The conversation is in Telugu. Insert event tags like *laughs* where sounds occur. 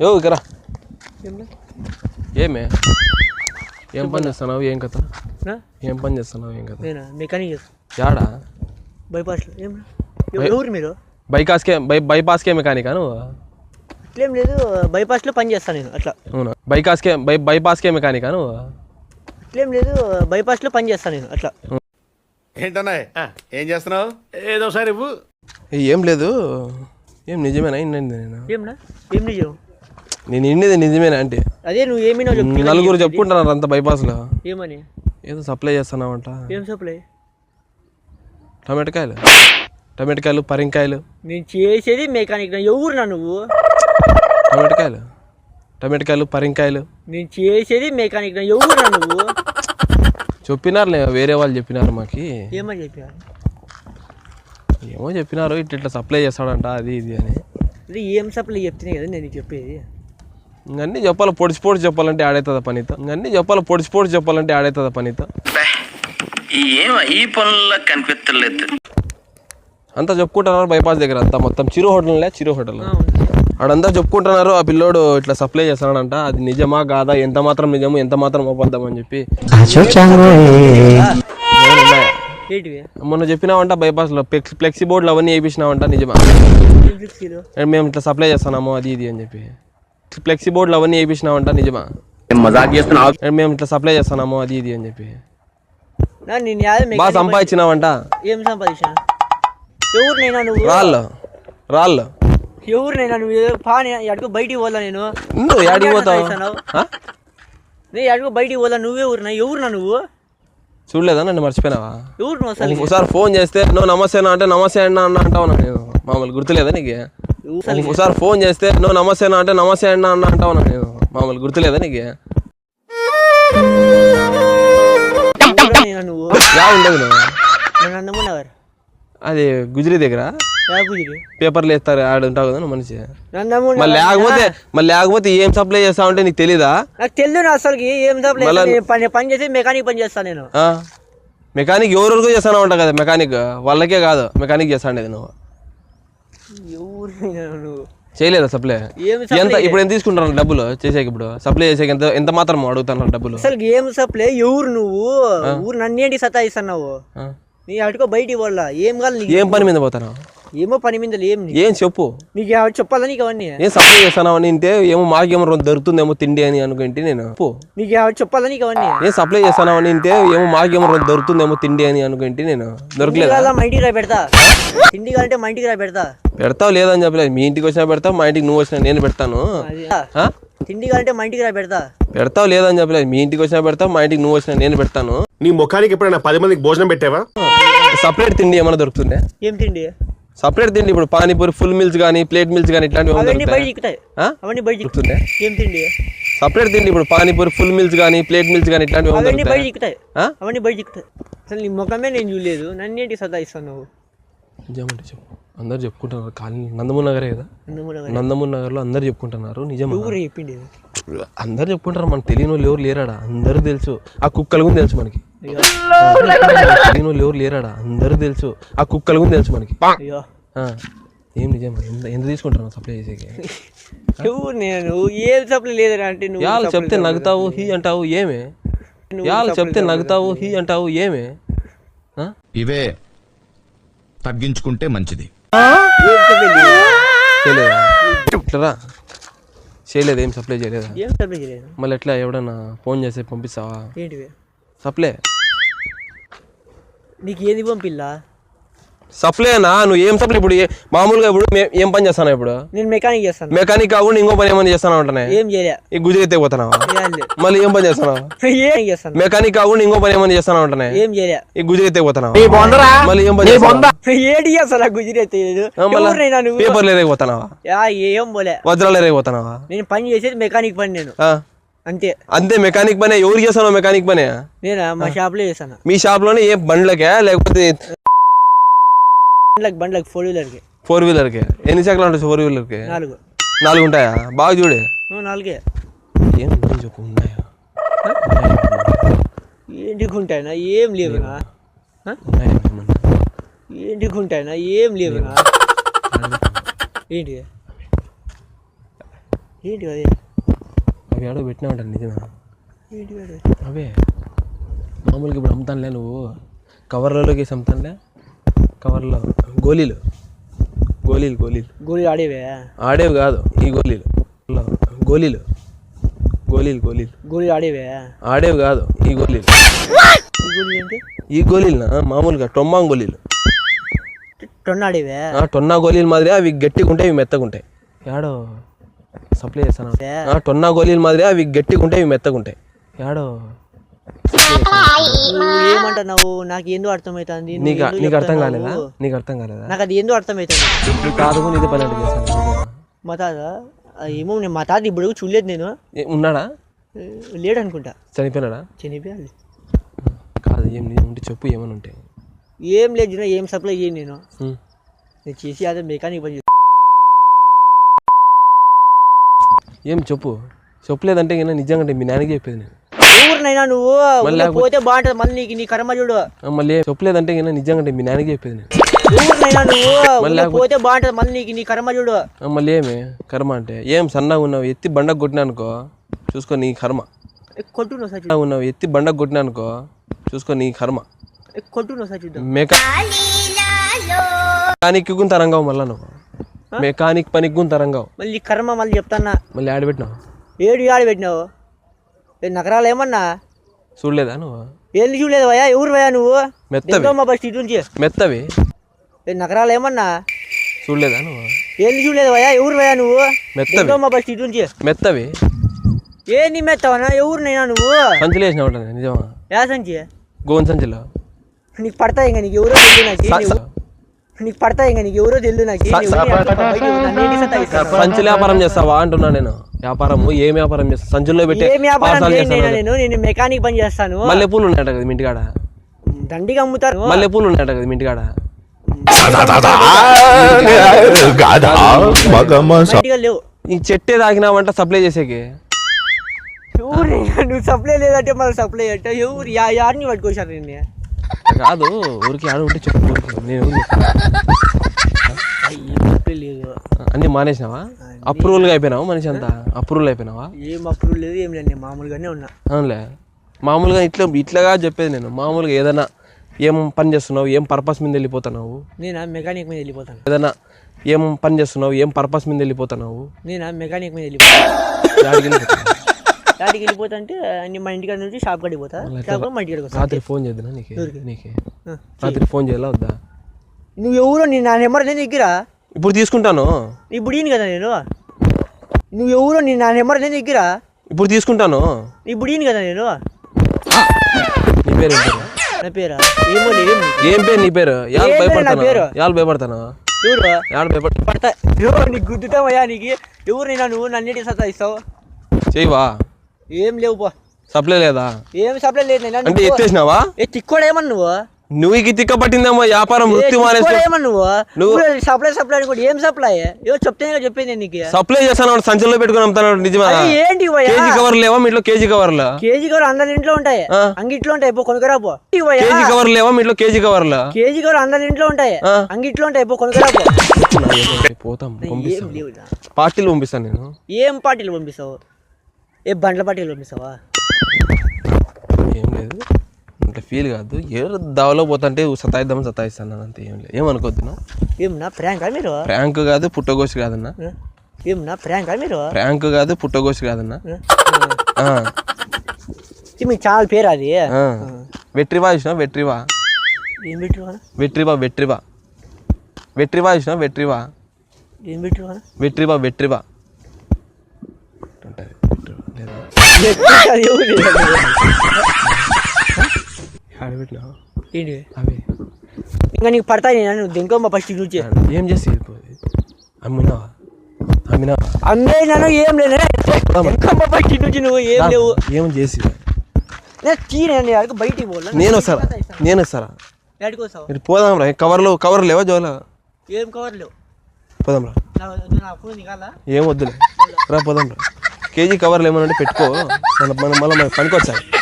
యో ఇక్కడ? ఏమే? ఏం పని చేస్తున్నావు? ఏం కథ? నా? ఏం పని చేస్తున్నావు? ఏం కథ? నేనా? మెకానిక్ యాడా? బైపాస్లో. ఏం బై- ఎవరు మీరు? బైకాస్కే బై బైపాస్కే మెకానికా నువ్వు? ఇట్లేం లేదు బైపాస్లో పని చేస్తాను నేను అట్లా. అవునా? బైకాస్కే బై బైపాస్కే మెకానికా నువ్వు? ఇట్లేం లేదు బైపాస్లో పని చేస్తాను నేను అట్లా. ఏంటన్నా ఏం చేస్తున్నావు? ఏదో సార్ ఇవ్వు. ఏం లేదు. ఏం నిజమేనా? ఇన్నండి నేను? ఏమన్నా ఏం నిజం? నేను ఇన్నిది నిజమేనా అంటే? అదే నువ్వు ఏమైనా చెప్పు. నలుగురు చెప్పుకుంటున్నారు అంత బైపాస్లో ఏమని? ఏదో సప్లై చేస్తున్నావంట. ఏం సప్లై టమాటకాయలు. టమాటకాయలు పరింకాయలు. నేను చేసేది మెకానిక్ ఎవరు నా నువ్వు? టమాటకాయలు. టమాటకాయలు పరింకాయలు. నేను చేసేది మెకానిక్ ఎవరు నా నువ్వు? చెప్పినారులే వేరే వాళ్ళు చెప్పినారు మాకి. ఏమని చెప్పా ఏమో చెప్పినారు ఇట్లా ఇట్లా సప్లై చేస్తాడంట అది ఇది అని. ఇది ఏం సప్లై చెప్తేనే కదా నేను చెప్పేది. ఇంకన్నీ చెప్పాలి పొడిచి పొడిచి చెప్పాలంటే ఆడవుతుందా పనితో? ఇంకన్నీ చెప్పాలి పొడిచి పొడిచి చెప్పాలంటే ఆడవుతుందా పనితో? ఏం ఈ పనుల్లో కనిపించలేదు అంతా చెప్పుకుంటున్నారు బైపాస్ దగ్గర అంతా మొత్తం. చిరు హోటల్లే చిరు హోటల్. ఆ, ఉంది. ఆడంతా చెప్పుకుంటున్నారు ఆ పిల్లోడు ఇట్లా సప్లై చేస్తాడంట. అది నిజమా కాదా ఎంత మాత్రం నిజము ఎంత మాత్రం అబద్ధం అని చెప్పి. మొన్న చెప్పినావంట బైపాస్లో ఫ్లెక్సీ ఫ్లెక్సీ బోర్డులు అవన్నీ వేయించినావంట నిజమా? మేము ఇట్లా సప్లై చేస్తున్నాము అది ఇది అని చెప్పి. ఫ్లెక్సీ బోర్డులు అవన్నీ వేయించినావంట నిజమా? మజాక్ చేస్తున్నావు ఏ, మేము ఇట్లా సప్లై చేస్తున్నాము అది ఇది అని చెప్పి. నా నేను యాద బాగా సంపాదించినావంట. ఏం సంపాదించిన? ఎవరినైనా నువ్వు రాళ్ళు రాళ్ళు. ఎవరినైనా నువ్వు పాని అడుగు బయటికి పోలా నేను? నువ్వు పోతావు? నేను అడుగు బయటికి పోలా నువ్వే ఊరినా? ఎవరునా నువ్వు? చూడలేదా? నన్ను మర్చిపోయినావా? ఎవరు నువ్వు అసలు? ఒకసారి ఫోన్ చేస్తే నువ్వు నమస్తే అన్న అంటే నమస్తే అన్న అన్న అంటావు నేను మామూలు గుర్తులేదా నీకు? ఒకసారి ఫోన్ చేస్తే నువ్వు నమస్తే అన్న అంటే నమస్తే అన్న అన్న అంటావు నేను మామూలు గుర్తులేదా నీకు? యా ఉండదు నువ్వు? అది గుజరీ దగ్గర? పేపర్లు వేస్తారు ఆడ ఉంటావు కదా మనిషి. మళ్ళీ లేకపోతే మళ్ళీ లేకపోతే ఏం సప్లై చేస్తావు అంటే నీకు తెలీదా? నాకు తెలియదు నా అసలుకి ఏం నేను పని పని చేసి మెకానిక్ పని చేస్తాను నేను? మెకానిక్ ఎవరెవరికో చేస్తాను ఉంటా కదా మెకానిక్ వాళ్ళకే కాదు మెకానిక్ చేస్తాండేది నువ్వు? చేయలేదా సప్లై ఎంత ఇప్పుడు ఎంత తీసుకుంటాను డబ్బులు చేసేకి ఇప్పుడు? సప్లై చేసేకి ఎంత ఎంత మాత్రం అడుగుతాను డబ్బులు? అసలు ఏం సప్లై ఎవరు నువ్వు? ఊరు నన్నేంటి సతాయిస్తున్నావు? నీ అటుకో బయటికి పోలా. ఏం నీకు? ఏం పని మీద పోతాను? ఏమో పని మీద ఏం? ఏం చెప్పు. నీకు చెప్పాలా నీకు అవన్నీ? ఏం సప్లై చేస్తాను అని అంటే ఏమో మాకేమో రెండు దొరుకుతుందేమో తిండి అని అనుకుంటే నేను చెప్పు. నీకు చెప్పాలా నీకు అవన్నీ? ఏం సప్లై చేస్తాను అని అంటే ఏమో మాకేమో రెండు దొరుకుతుందేమో తిండి అని అనుకుంటే నేను దొరకలేదా? మా ఇంటికి రా పెడతా. తిండి కావాలంటే మా ఇంటికి రా పెడతా. పెడతావు లేదని చెప్పలేదు. మీ ఇంటికి వచ్చినా పెడతావు మా ఇంటికి నువ్వు వచ్చినా నేను పెడతాను? తిండి కావాలంటే మా ఇంటికి రా పెడతా. పెడతావు లేదని చెప్పలేదు. మీ ఇంటికి వచ్చినా పెడతావు మా ఇంటికి నువ్వు వచ్చినా నేను పెడతాను. నీ ముఖానికి ఎప్పుడైనా పది మందికి భోజనం పెట్టావా? సపరేట్ తిండి ఏమైనా దొరుకుతుందే ఏం తిండి? సపరేట్ తిండి ఇప్పుడు పానీపూరి ఫుల్ మిల్స్ కానీ ప్లేట్ మిల్స్ కానీ ఇట్లాంటివి తిండి? సపరేట్ తిండి ఇప్పుడు పానీపూరి ఫుల్ మిల్స్ కానీ ప్లేట్ మిల్స్ కానీ ఇట్లాంటివి అవన్నీ బయట? చిక్కుతాయి అసలు నీ ముఖమే నేను చూడలేదు. నన్నేంటి సతాయిస్తావు నువ్వు? నిజమంటే చెప్పు. అందరు చెప్పుకుంటున్నారు. కాలనీ నందమూరి నగరే కదా? నందమూరి నగర్లో అందరు చెప్పుకుంటున్నారు. ఎవరు చెప్పిండి? అందరు చెప్పుకుంటారు మనకు తెలియని వాళ్ళు ఎవరు లేరాడా? అందరూ తెలుసు. ఆ కుక్కలు కూడా తెలుసు మనకి. వాళ్ళు ఎవరు లేరాడా? అందరూ తెలుసు. ఆ కుక్కలు కూడా తెలుసు మనకి. ఏం నిజమా ఎంత తీసుకుంటారు సప్లై చేసేకి? నేను ఏం సప్లై లేదురా అంటే నువ్వు యాళ్ళు supply చెప్తే నగుతావు హీ అంటావు ఏమే? supply చెప్తే నగుతావు హీ అంటావు ఏమే? ఆ? ఇవే తగ్గించుకుంటే మంచిది. చేయలేదా? ఏం సప్లై చేయలేదా? ఏం సప్లై చేయలేదు? మళ్ళీ ఎట్లా? ఎవడన్నా ఫోన్ చేసి పంపిస్తావా? ఏంటివి? సప్లై నీకు ఏది పంపిల్లా సప్లైనా? నువ్వు ఏం సప్లై ఇప్పుడు? ఏ- మామూలుగా ఇప్పుడు మే- ఏం పని చేస్తాను ఇప్పుడు? నేను మెకానిక్ చేస్తాను. మెకానిక్ కాకుండా ఇంకో పని ఏమైనా చేస్తాను అంటానే? ఏం చేయలే. ఈ గుజరీ పోతున్నావా. మళ్ళీ ఏం పని చేస్తున్నావు *laughs* ఏం చేస్తాను? మెకానిక్ కాకుండా ఇంకో పని ఏమైనా చేస్తాను అంటానే? ఏం చేయలే. ఈ గుజరీ పోతున్నావా మళ్ళీ ఏం పని చేస్తున్నావు? ఏడి చేస్తా గుజరాత్ ఎవరినైనా నువ్వు? పేపర్లు ఎరగిపోతున్నావా యా, ఏం పోలే. వజ్రాలు ఎరగిపోతున్నావా నేను పని చేసేది మెకానిక్ పని నేను. ఆ, అంతే. అంతే మెకానిక్ పనే ఎవరు చేస్తాను మెకానిక్ పనే నేను? మా షాప్లో చేస్తాను? మీ షాప్లోనే ఏ బండ్లకే లేకపోతే బండ్లకు బండ్లకు ఫోర్ వీలర్కి ఫోర్ వీలర్కి ఎన్ని చక్రాలు ఉంటాయి ఫోర్ వీలర్కి నాలుగు. నాలుగు ఉంటాయా? బాగా చూడే. నాలుగే. ఏం చెప్పు ఉన్నాయా? ఏంటికి ఉంటాయినా ఏం లేవునా? ఏంటికి ఉంటాయినా ఏం లేవునా? ఏంటి? ఏంటి అది? అవి ఆడో పెట్టినావంట నిజమే అవే. మామూలుగా ఇప్పుడు అమ్ముతానులే నువ్వు. కవర్లలోకి వేసి అమ్ముతానులే కవర్లో. గోళీలు. గోళీలు గోళీలు. గోళీ ఆడేవే? ఆడేవి కాదు ఈ గోళీలు. గోళీలు. గోళీలు గోళీలు. గోళీ ఆడేవే? ఆడేవి కాదు ఈ గోళీలు. ఈ గోళీలు మామూలుగా టొమ్మాంగ్ గోళీలు. టొన్న ఆడేవే? టొన్నా గోళీలు మాదిరి అవి గట్టిగా ఉంటాయి ఇవి మెత్తగా ఉంటాయి యాడో? సప్లై చేస్తాను? టొన్నా గోళీలు మాదిరి అవి గట్టిగా ఉంటాయి ఇవి మెత్తగా ఉంటాయి యాడో? నువ్వు ఏమంటున్నావు? నాకు ఏందో అర్థమవుతుంది నీకు నీకు అర్థం. కాలేదా? నీకు అర్థం కాలేదా? నాకు అది ఏందో అర్థమవుతుంది నీ తాతకు నీది పని అంటే మా తాత? ఏమో నేను మా తాత ఇప్పుడు చూడలేదు నేను. ఉన్నాడా? లేడు అనుకుంటా చనిపోయినాడా? చనిపోయాలి కాదు ఏం ఉంటే చెప్పు ఏమని ఉంటాయి ఏం లేదు ఏం సప్లై చేయను నేను. నేను చేసి అదే మెకానిక్ పని చేస్తా. ఏం చెప్పు? చెప్పలేదంటే ఇంకా నిజంగా అంటే మీ నాన్నకి చెప్పేది నేను. ఊరినైనా నువ్వు మళ్ళీ పోతే బాగుంటుంది. మళ్ళీ నీకు నీ కర్మ చూడు. ఆ, మళ్ళీ చెప్పలేదంటే ఇంకా నిజంగా అంటే మీ నాన్నకి చెప్పేది నేను. ఊరినైనా నువ్వు పోతే బాగుంటుంది. మళ్ళీ నీకు నీ కర్మ చూడు. ఆ, మళ్ళీ ఏమి? కర్మ అంటే ఏం సన్నగా ఉన్నావు? ఎత్తి బండకు కొట్టినా అనుకో చూసుకో నీ కర్మ. ఏ, కొట్టు నువ్వు సచి సన్నగా ఉన్నావు ఎత్తి బండకు కొట్టినా అనుకో చూసుకో నీ కర్మ. ఏ, కొట్టు నువ్వు సచి మెకా గుం తరంగావు మళ్ళా నువ్వు. మెకానిక్ పనికి గుం తరంగావు మళ్ళీ నీ కర్మ మళ్ళీ చెప్తాన్నా మళ్ళీ ఆడబెట్టినావు ఏడు ఆడి పెట్టినావు? ఏ నగరాలు ఏమన్నా? చూడలేదా నువ్వు? ఏంది చూడలేదు భయ్యా? ఎవరు భయ్యా నువ్వు? మెత్తవి. బస్ ఇటు నుంచి. మెత్తవి. ఏ నగరాలు ఏమన్నా? చూడలేదా నువ్వు? ఏంది చూడలేదు భయ్యా? ఎవరు భయ్యా నువ్వు? మెత్తవి. మా బస్ ఇటు నుంచి. మెత్తవి. ఏంది మెత్తవనా? ఎవరినైనా నువ్వు? సంచులు నేను, నిజమా? యా సంచి? గోన్ సంచులు. నీకు పడతాయి ఇంకా నీకు ఎవరో నాకు. నీకు పడతాయి ఇంకా నీకు ఎవరో తెలియదు నాకు సంచి వ్యాపారం చేస్తావా అంటున్నా నేను వ్యాపారము ఏం వ్యాపారం చేస్తా సంచుల్లో పెట్టి ఏం వ్యాపారం చేయను నేను నేను మెకానిక్ పని చేస్తాను మల్లె పూలు ఉన్నాయట కదా మీ ఇంటికాడ దండిగా అమ్ముతారు మల్లె పూలు ఉన్నాయట కదా మీ ఇంటికాడ లేవు ఈ చెట్టే తాగినావంట సప్లై చేసేకి ఎవరు నువ్వు సప్లై లేదంటే మళ్ళీ సప్లై అంటే ఎవరు యా యాడిని పట్టుకొచ్చారు నేను కాదు ఊరికి ఆడ ఉంటే చెప్పు. నేను అన్ని మానేసినావా? అప్రూవల్గా అయిపోయినావా మనిషి అంతా? అప్రూవల్ అయిపోయినావా? ఏం అప్పుడు లేదు ఏం లేదు. మామూలుగానే ఉన్నా. అవునులే. మామూలుగా ఇట్లా ఇట్లాగా చెప్పేది నేను. మామూలుగా ఏదైనా ఏం పని చేస్తున్నావు? ఏం పర్పస్ మీద వెళ్ళిపోతున్నావు? నేను? మెకానిక్ మీద వెళ్ళిపోతాను. ఏదైనా ఏం పని చేస్తున్నావు? ఏం పర్పస్ మీద వెళ్ళిపోతున్నావు? నేను? మెకానిక్ మీద వెళ్ళిపోతాను. దాడికి వెళ్ళిపోతా అంటే మా ఇంటికాడ నుంచి షాప్ కాడికి పోతా. షాప్ మా ఇంటికాడికి వస్తా. రాత్రి ఫోన్ చేద్దా నీకే? నీకే. రాత్రి ఫోన్ చేయాలా వద్దా? నువ్వు ఎవరో? నేను నా నెంబర్ నేను దగ్గర ఇప్పుడు తీసుకుంటాను. ఇప్పుడు ఈయన కదా నేను. నువ్వు ఎవరో? నేను నా నెంబర్ నేను దగ్గర ఇప్పుడు తీసుకుంటాను. ఇప్పుడు ఈయన కదా నేను. నీ పేరు నా పేరా? ఏమో ఏం పేరు నీ పేరు? నా భయపడతాను? పేరు? యాళ్ళు భయపడతాను? ఎవరు? యాడ భయపడ పడతా ఎవరు? నీకు గుద్దుతావయ్యా నీకు? ఎవరు నేను నువ్వు నన్నేటి సతాయిస్తావు? చేయవా? ఏం లేవు పో సప్లై లేదా? ఏం సప్లై లేదు నేను. అంటే ఎత్తేసినావా? ఏ తిక్కోడు ఏమన్నా నువ్వు? నువ్వు ఈ తిక్క పట్టిందేమో వ్యాపారం వృత్తి ఏమన్నా నువ్వు? నువ్వు- సప్లై సప్లై అనుకోండి ఏం సప్లై? ఏదో చెప్తేనే చెప్పేది నేను నీకు. సప్లై చేస్తాను సంచుల్లో పెట్టుకుని అమ్ముతాను నిజమా? ఏంటి? కేజీ కవర్ లేవా మీ ఇంట్లో? కేజీ కవర్లు? కేజీ కవర్ అందరి ఇంట్లో ఉంటాయి. అంగిట్లో ఉంటాయి పో కొనుక్కరా పో? కేజీ కవర్ లేవా మీ ఇంట్లో? కేజీ కవర్లు? కేజీ కవర్ అందరి ఇంట్లో ఉంటాయి. అంగిట్లో ఉంటాయి పో కొనుక్కరా పో. పోతాం. పార్టీలు పంపిస్తాను నేను. ఏం పార్టీలు పంపిస్తావు? ఏ బండ్ల పార్టీలు పంపిస్తావా ఏం లేదు. అంటే ఫీల్ కాదు. ఏ దావలో పోతుంటే సతాయిద్దాం సతాయిస్తాను అంతే ఏం లేదు. ఏమనుకోద్దు నువ్వు? ఏమన్నా? ప్రాంకా మీరు? ప్రాంక్ కాదు పుట్టగోసి కాదన్నా? ఏమన్నా? ప్రాంకా మీరు? ప్రాంక్ కాదు పుట్టగోసి కాదన్నా. ఆ? మీకు చాలా పేరు అది. ఆ. వెట్రివా ఇచ్చినా వెట్రివా? ఏం పెట్టుకోనా వెట్రివా వెట్రివా? వెట్రివా ఇచ్చినా వెట్రివా? ఏం పెట్టుకోనా వెట్రివా వెట్రివా? ఆడబెట్టినా *laughs* ఏంటి అవి. ఇంకా నీకు పడతాయి నేను దెంకో మా ఫస్ట్ చూచి. ఏం చేసి అమ్మినావా? అమ్మినావా? అమ్మే నన్ను ఏం లేదు. మా ఫస్ట్ నుంచి నువ్వు ఏం లేవు. ఏం చేసి నేను తీరేయండి అడుగు బయటికి పోలా నేను వస్తారా? నేను వస్తారా? ఎక్కడికి వస్తావు? మీరు పోదాం రా. కవర్లు కవర్ లేవా జోల? ఏం కవర్ లేవు? పోదాం రా. ఏం వద్దులే. రా పోదాం రా. కేజీ కవర్లు ఏమన్నా పెట్టుకో. మన మనం మళ్ళీ పనికి వచ్చాయి